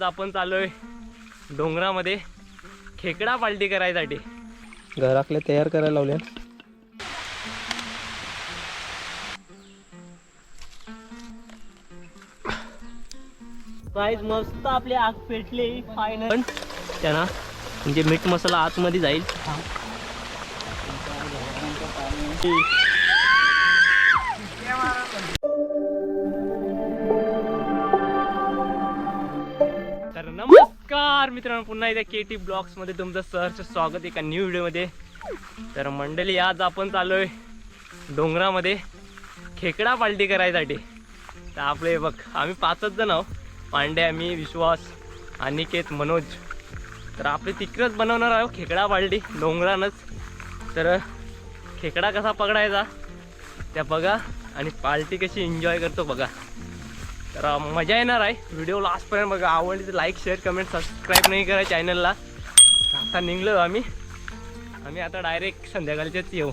आज आपण चाललोय डोंगरामध्ये खेकडा पालटी करायसाठी. घरातले तयार करायला लावले. प्राईज मस्त आपली आग पेटली फायनल त्यांना म्हणजे मीठ मसाला आतमध्ये जाईल. नमस्कार मित्रांनो पुन्हा एकदा के टी ब्लॉग्समध्ये तुमचं सहर्ष स्वागत एका न्यू व्हिडिओमध्ये तर मंडळी आज आपण चाललोय डोंगरामध्ये खेकडा पालटी करायसाठी. तर आपले बघ आम्ही पाचच जण आहोत. पांड्या मी विश्वास अनिकेत मनोज. तर आपले तिकडंच बनवणार आहोत खेकडा पालटी डोंगरानंच. तर खेकडा कसा पकडायचा त्या बघा आणि पालटी कशी एन्जॉय करतो बघा. तर मजा येणार आहे. व्हिडिओ लास्टपर्यंत बघा. आवडली तर लाईक शेअर कमेंट सबस्क्राईब नाही करा चॅनलला आता निघलो आम्ही. आम्ही आता डायरेक्ट संध्याकाळच्याच येऊ.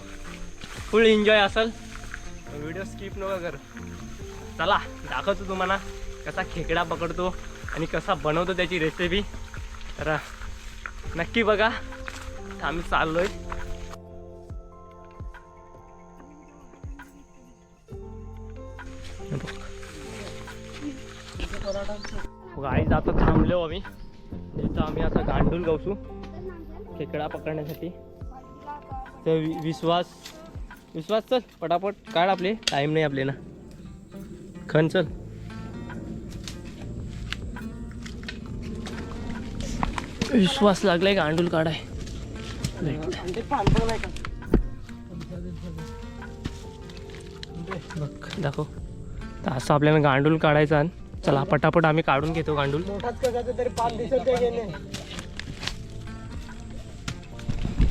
फुल एन्जॉय असेल. व्हिडिओ स्किप नका कर. चला दाखवतो तुम्हाला कसा खेकडा पकडतो आणि कसा बनवतो त्याची रेसिपी तर नक्की बघा. आम्ही चाललो आहे गाडी आता थांबलो आम्ही. तिथं आम्ही आता गांडूल गावसू खेकडा पकडण्यासाठी. तर वि- विश्वास. विश्वास चल पटापट. काढ आपले. टाईम नाही आपले ना खन चल. विश्वास लागलाय गांडूल काढाय. बघ दाखव. तर असं आपल्याला गांडूल काढायचा आणि चला पटापट आम्ही काढून घेतो गांडूल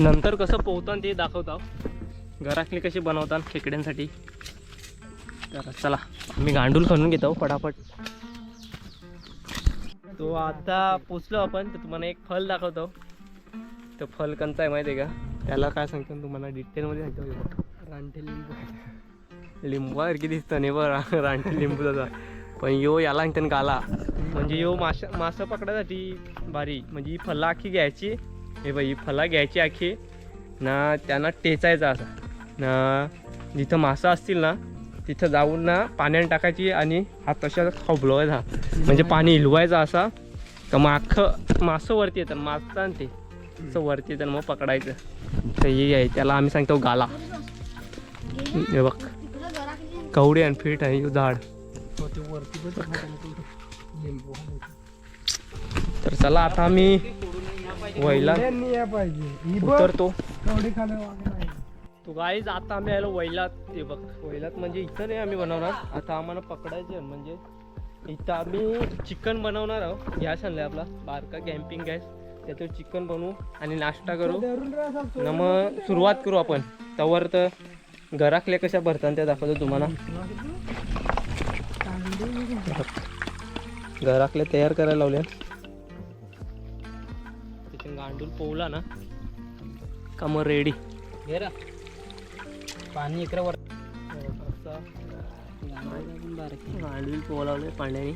नंतर कसं पोहतात ते दाखवतो. घरातली कशी बनवतात खेकड्यांसाठी. तर चला आम्ही गांडूल खणून घेतो पटापट. तो आता पोचलो आपण तर तुम्हाला एक फल दाखवतो. तो फल कोणता आहे माहिती आहे का? त्याला काय सांगतो तुम्हाला डिटेलमध्ये सांगतो. रानटे लिंबू. लिंबू सारखी दिसतं नाही बरं? रानटे लिंबू त्याचा पण यो याला सांगतात गाला. म्हणजे यो माशा मासं पकडायसाठी भारी. म्हणजे ही फला आखी घ्यायची. हे बाई ही फला घ्यायची आखी. ना त्यांना टेचायचा असा. ना जिथं मासा असतील ना तिथं जाऊन ना पाण्याने टाकायची आणि हा तशा खोबलवायचा म्हणजे पाणी हिलवायचा असा. तर मग अख्खं मासं वरती येतं मासा आणि ते. असं वरती येतं मग पकडायचं. तर हे आहे त्याला आम्ही सांगतो गाला. हे बघ. कवडे आणि फिट आहे तर चला आता आम्ही वैला उतरतो. तो गाईज आता आम्ही आलो वैलात ते बघ वैलात म्हणजे इथं नाही आम्ही बनवणार. आता आम्हाला पकडायचे म्हणजे इथं आम्ही चिकन बनवणार आहोत. गॅस आणलाय आपला बारका कॅम्पिंग गॅस त्याच्यावर चिकन बनवू आणि नाश्ता करू. न मग सुरुवात करू आपण. तवर तर घरातल्या कशा भरतात त्या दाखवतो तुम्हाला. घरातले तयार करायला लावले. त्याच्या गांडूल पोवला ना. का मग रेडी पाणी इकडे वर. गांडूल पोवलावले पाण्याने.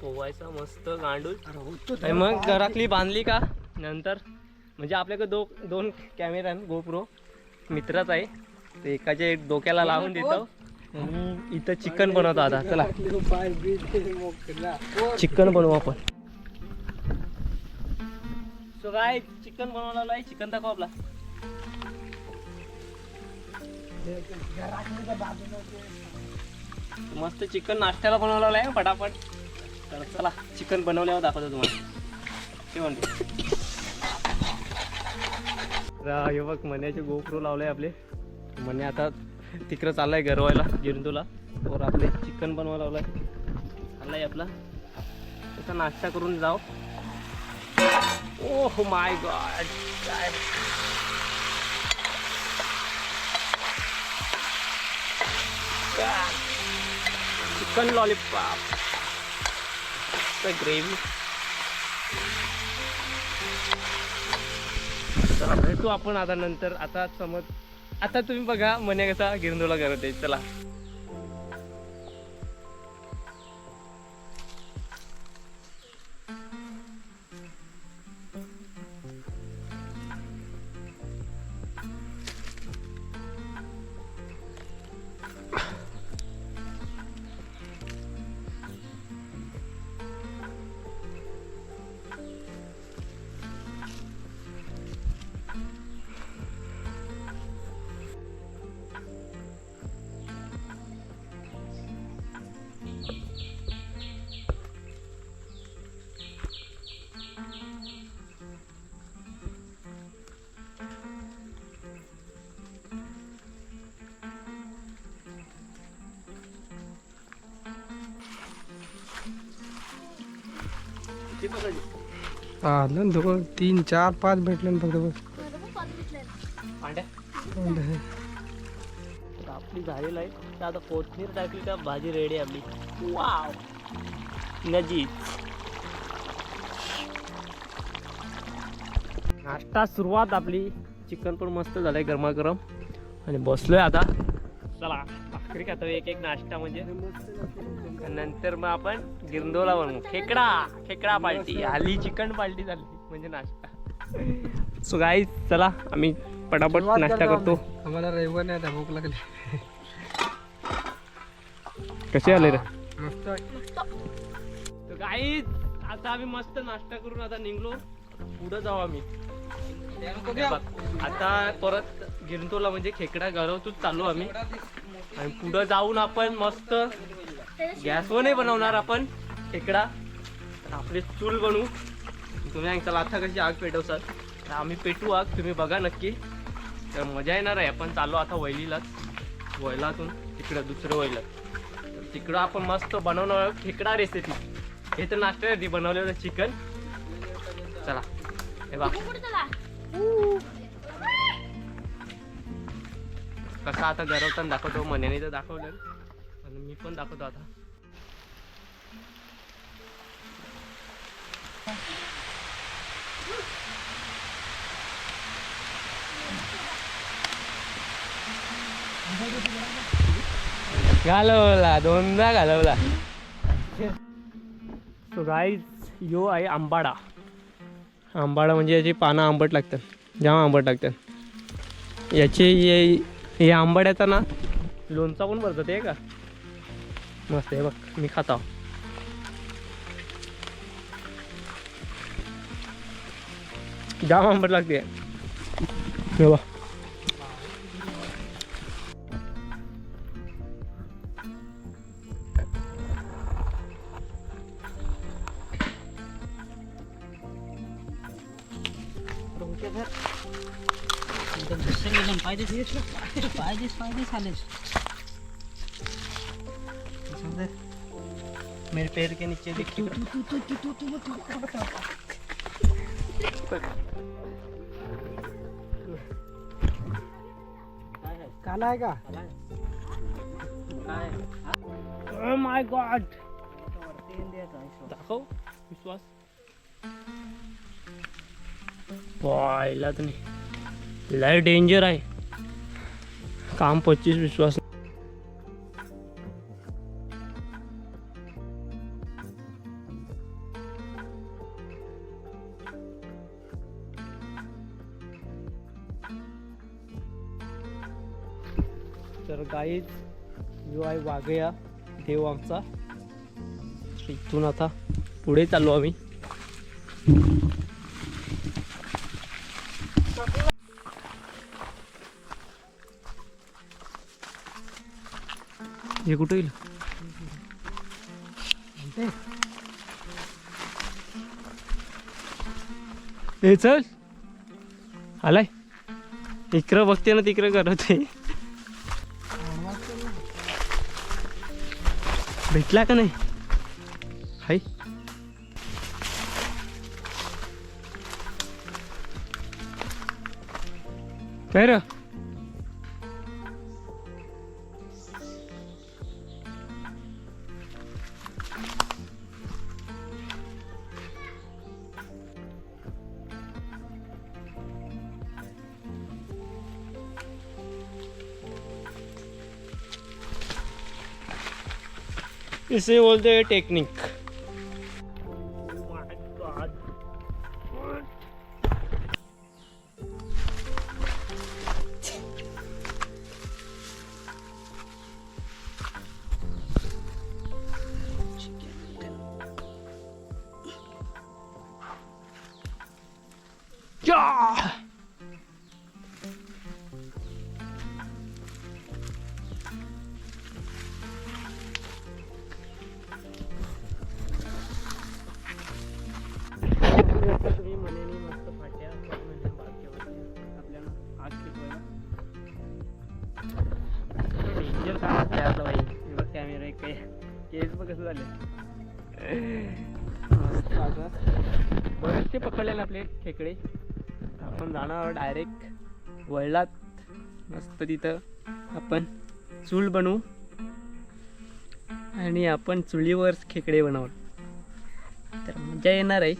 पोवायचा मस्त गांडूल मग घरातली बांधली का? नंतर? म्हणजे आपल्याकडे दो दोन कॅमेरा गोप्रो मित्राच आहे. ते एकाच्या एक डोक्याला लावून देतो. इथं चिकन बनवतो आता. चला. चिकन बनवू आपण. सो काय चिकन बनवला आहे. चिकन दाखव आपला. मस्त चिकन नाश्त्याला बनवलेलं आहे. पटापट. तर चला चिकन बनवल्यावर दाखवतो तुम्हाला. ते म्हणतो. आता हे बघ मण्याचे गोप्रो लावले आपले. म्हणे आता तिकडं चाललाय गरवायला जिरंदूला वर आपले चिकन बनवायला लावलाय. चाललाय आपला. तसा नाश्ता करून जाऊ. ओह माय गॉड काय? चिकन लॉलीपॉप ग्रेव्ही भेटू आपण आता नंतर. आता समज आता तुम्ही बघा मने कसा गिरंदोला करत आहे. चला. आलं दोघं. तीन चार पाच भेटले ना फक्त बस आपली झालेलं आहे. तर आता कोथमीर टाकली का भाजी रेडी आहे आपली. वाव नजीक. नाश्ता सुरुवात आपली. चिकन पण मस्त झालंय गरमागरम. आणि बसलोय आता. चला भाकरी खातो एक एक नाश्ता म्हणजे. नंतर मग आपण गिरंदोला बनवू. खेकडा खेकडा पार्टी हल्ली चिकन पार्टी झाली. म्हणजे नाश्ता. सो गाई चला आम्ही पटापट नाश्ता करतो आम्हाला रविवार नाही आता भूक लागली. कसे आले रे? मस्त काही आता आम्ही मस्त नाश्ता करून आता निघलो. पुढे जाऊ आम्ही. आता परत गिरंतोला म्हणजे खेकडा गरवतच चाललो आम्ही. आणि पुढे जाऊन आपण मस्त गॅसवर नाही बनवणार आपण. खेकडा तर आपली चूल बनवू. तुम्ही सांगताल आता कशी आग पेटवसाल तर आम्ही पेटू आग तुम्ही बघा नक्की. तर मजा येणार आहे आपण चाललो आता वैलीलाच वैलातून तिकडं दुसरं वैलात तर तिकडं आपण मस्त बनवणार खेकडा रेसिपी हे तर नाश्त्यासाठी बनवलेलं चिकन चला. हे बघ. कसा आता गरवताना दाखवतो मण्याने तर दाखवलं आणि मी पण दाखवतो आता. घालवला दोनदा घालवला. सो गाईज यो आहे आंबाडा. आंबाडा म्हणजे याची पानं आंबट लागतात जाम आंबट लागतात. याचे हे आंबाड्याचा ना लोणचा पण भरतात ते का? मस्त आहे बघ मी खाता जाम आंबट लागते हे बघ मेरे पैर के नीचे देखिए काला आहे का Oh my god! दाखव विश्वास लय डेंजर आहे काम पच्चीस विश्वास तर जो आहे वाघया देव आमचा. इथून आता पुढे चाललो आम्ही. हे कुठं येईल हे चल. आलाय. इकडं बघते ना तिकडं करत भेटला का नाही? हाय. काय रे? This is all the technique Yeah! मस्त तिथं आपण चूल बनवू. आणि आपण चुलीवर खेकडे बनवू. तर मजा येणार आहे.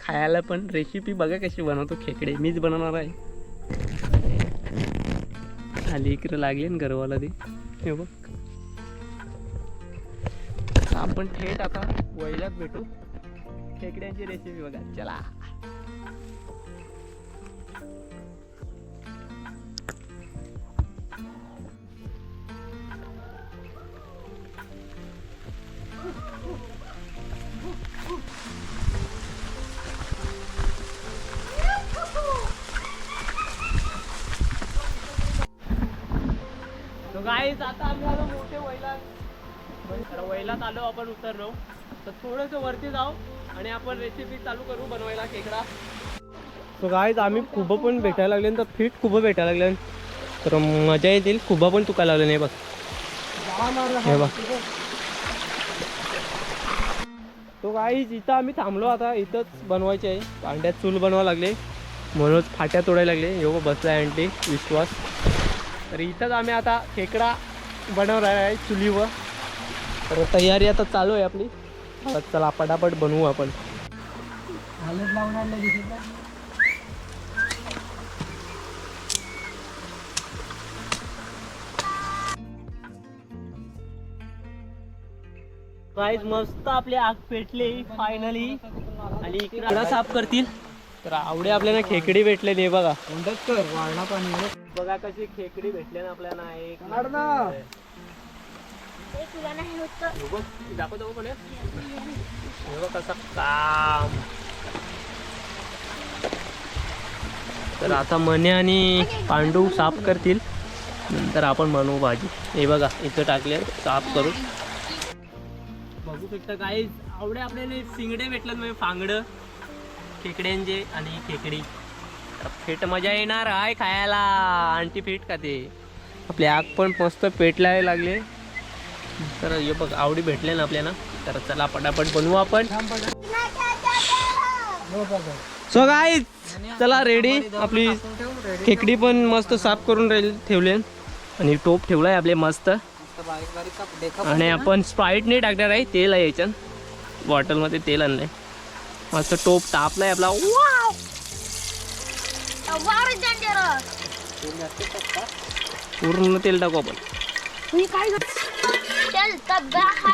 खायला पण रेसिपी बघा कशी बनवतो खेकडे. मीच बनवणार आहे. खाली इकडे लागले ना गरवाला ते. हे बघ. आपण थेट आता वैलात भेटू. खेकड्यांची रेसिपी बघा. चला. गाईच आता आम्ही आलो मोठे वैलात. वैलात आलो आपण उतरलो. तर थोडंसं वरती जाऊ आणि आपण रेसिपी चालू करू बनवायला खेकडा. तो गाईच आम्ही खुबं पण भेटायला लागले तर फिट खुबं भेटायला लागले तर मजा येतील. खुबा पण तुकायला लागले नाही बघ. हे बघ. तो गाईच इथं आम्ही थांबलो आता. इथंच बनवायचे आहे. भांड्यात चूल बनवा लागले. म्हणूनच फाट्या तोडायला लागले. एवढं बसलाय आणटी विश्वास. तर इथंच आम्ही आता खेकडा बनवणार आहे चुलीवर. तर तयारी आता चालू आहे आपली. चला पटापट बनवू आपण. गाईज मस्त आपली आग पेटली फायनली आणि इकडे साफ करतील. तर आवडे आपल्याला खेकडी भेटले नाही बघा. कर वाळणा पाणी आहे. बघा कशी खेकडी भेटले ना आपल्याला एक काढ ना. हे बघ, दाखवतो पण हे. हे बघ कसं काम. तर आता मने आणि पांडू साफ करतील. नंतर आपण बनवू भाजी. हे बघा इथं टाकले साफ करू बघू शकता काही आवडे आपल्याला शिंगडे भेटलं म्हणजे फांगडं खेकड्यांचे आणि खेकडी. तर फेट मजा येणार आहे खायला. आणटी फिट का ते? आपली आग पण मस्त पेटलाय लागले. तर हे बघ आवडी भेटले ना आपल्याला. तर चला पटापट बनवू आपण. सो काय चला रेडी आपली खेकडी पण मस्त साफ करून राहील ठेवले. आणि टोप ठेवलाय आपले मस्त. आणि आपण स्प्राईट नाही टाकणार आहे तेल आहे याच्यात. बॉटलमध्ये तेल आणलंय. मस्त टोप तापलाय आपला. पूर्ण तेल टाकू आपण.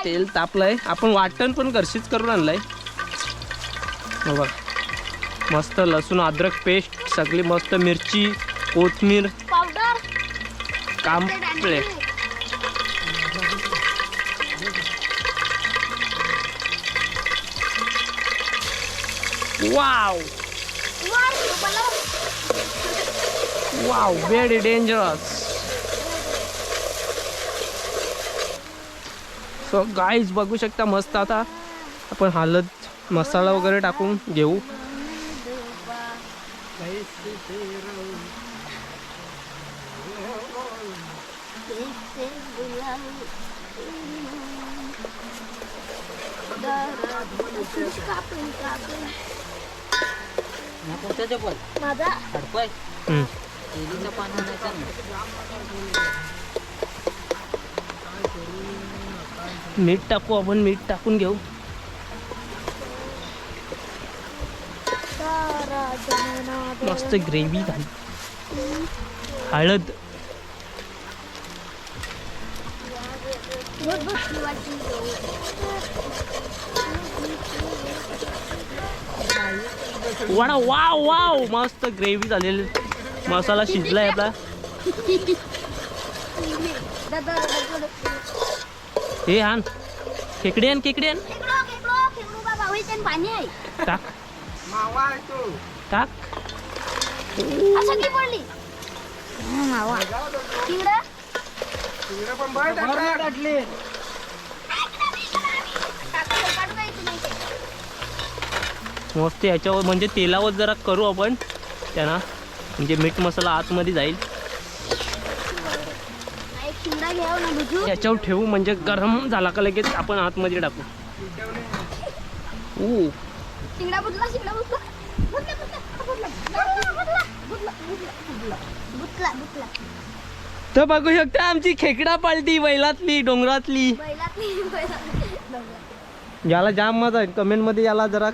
तेल तापलंय. आपण वाटण पण घरशीच करून आणलंय. हो बघ. मस्त लसूण अद्रक पेस्ट सगळी मस्त मिरची कोथमीर powder. कांपळे wow. Wow very dangerous so guys बघू शकता मस्त आता. आपण हळद मसाला वगैरे टाकून घेऊ. माझा मीठ टाकू आपण मीठ टाकून घेऊ. मस्त ग्रेव्ही झाली हळद. वडा वाव वाव. मस्त ग्रेव्ही झालेली. मसाला शिजलाय आपला. हे आण. खेकडे आण खेकडे आण. पाणी आहे. टाक. टाक. सगळी पडली मावा. तिकडं काढू का इथून इथे? मस्त याच्यावर म्हणजे तेलावर जरा करू आपण. त्यांना म्हणजे मीठ मसाला आतमध्ये जाईल. याच्यावर ठेवू म्हणजे गरम झाला का लगेच आपण आतमध्ये टाकू. तर बघू शकता आमची खेकडा पालटी बैलातली डोंगरातली. याला जाम मजा आहे कमेंटमध्ये याला जरा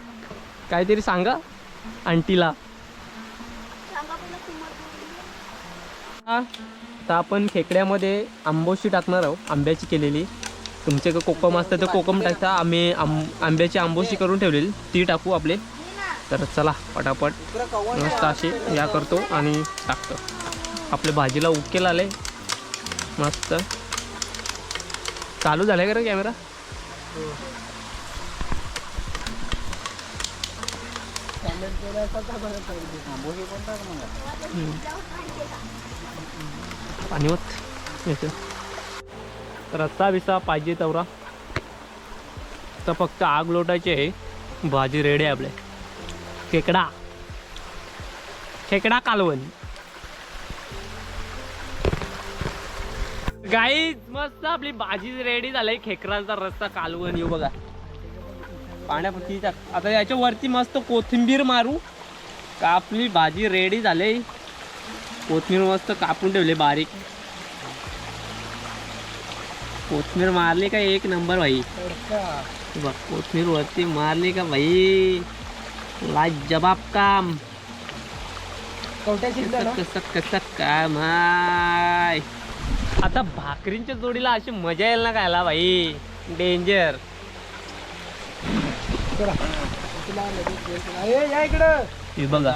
काहीतरी सांगा आंटीला. हा? तर आपण खेकड्यामध्ये आंबोशी टाकणार आहोत आंब्याची केलेली. तुमच्याकडे कोकम असतं तर कोकम टाकता. आम्ही आंब आंब्याची आंबोशी करून ठेवलेली. ती टाकू आपले. तर चला पटापट. मस्त अशी या करतो आणि टाकतो. आपल्या भाजीला उकेल आले. मस्त. चालू झाला का रे कॅमेरा? पाणी होत. येतं रस्ता बिस्ता पाहिजे तेवढा. तर फक्त आग लोटायची आहे. भाजी रेडी आहे आपल्या खेकडा. खेकडा कालवण. गाई मस्त आपली भाजी रेडी झाली. खेकडाचा रस्ता कालवण. येऊ बघा. पाण्यापुरती. आता याच्यावरती मस्त कोथिंबीर मारू. का आपली भाजी रेडी झाली? कोथिंबीर मस्त कापून ठेवले बारीक. कोथिंबीर मारली का एक नंबर भाई? बघ कोथिंबीर वरती मारली का भाई? लाजबाब काम. काम हाय. आता भाकरींच्या जोडीला अशी मजा येईल ना खायला भाई? डेंजर इकडं हे बघा.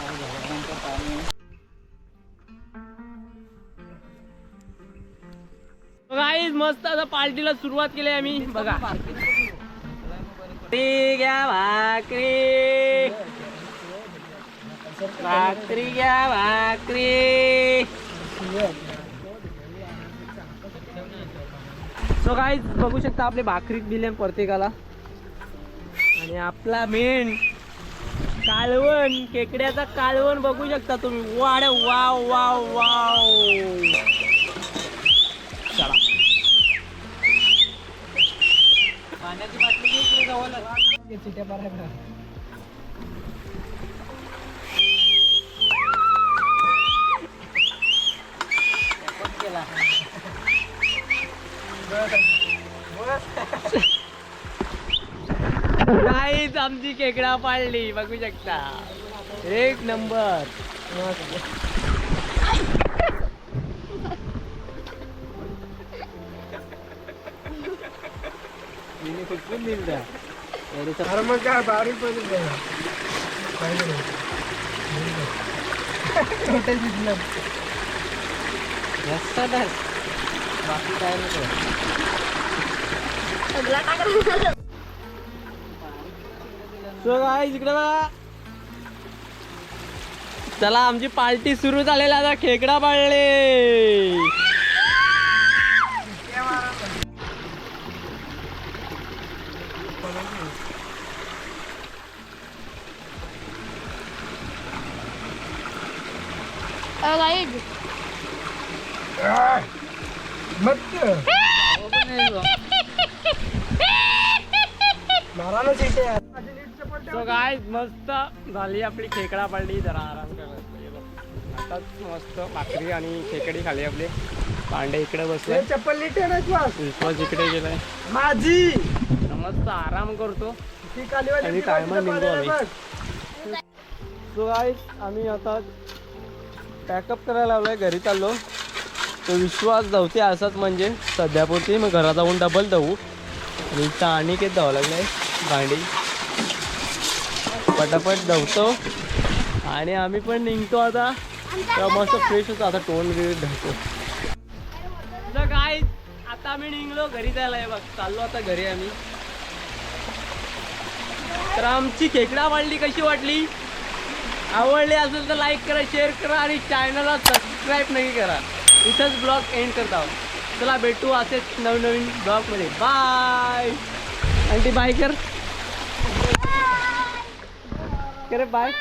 दादा करू मस्त आता पार्टीला सुरुवात केली आम्ही. बघा. भाकरी घ्या भाकरी. भाकरी घ्या भाकरी. सो गाईज बघू शकता आपले भाकरी दिले प्रत्येकाला. आणि आपला मेन कालवण खेकड्याचा कालवण बघू शकता तुम्ही. वाड वाव वाव वाव. चला. पाण्याची बाटली जवळ. चिट्या मारायला केला. काहीच आमची खेकडा पाळली बघू शकता. एक नंबर. अरे मग काय बारीक पडली छोटे दिसलं. बाकी काय नको. इकडे बघा. चला आमची पार्टी सुरू झालेली आता खेकडा पाळले. मारा ना सो गाईज मस्त झाली आपली खेकडा पाळली जरा आराम करायला आताच मस्त भाकरी आणि खेकडी खाली आपली. पांडे इकडे बसले. चप्पल विश्वास इकडे गेलाय. माझी! मस्त आराम करतो. आणि पाण्याला आम्ही. सो गाईज आम्ही आता पॅकअप करायला लावलोय घरी चाललो. तो विश्वास धावते असंच म्हणजे सध्यापुरती. मग घरात जाऊन डबल धावू. आणि इथं आणि धावं लागलंय. भांडी. पटापट धवतो. आणि आम्ही पण निघतो आता. तेव्हा मस्त फ्रेश होतो. आता टोन वगैरे धावतो काय आता आम्ही निघलो घरी जायला. बघ चाललो आता घरी आम्ही. तर आमची खेकडा वाढली कशी वाटली? आवडली असेल तर लाईक करा शेअर करा आणि चॅनलला सबस्क्राईब नाही करा. इथंच ब्लॉग एंड करत आहोत. चला भेटू असेच नवीन नवीन ब्लॉगमध्ये बाय आंटी बाय कर. करे बाय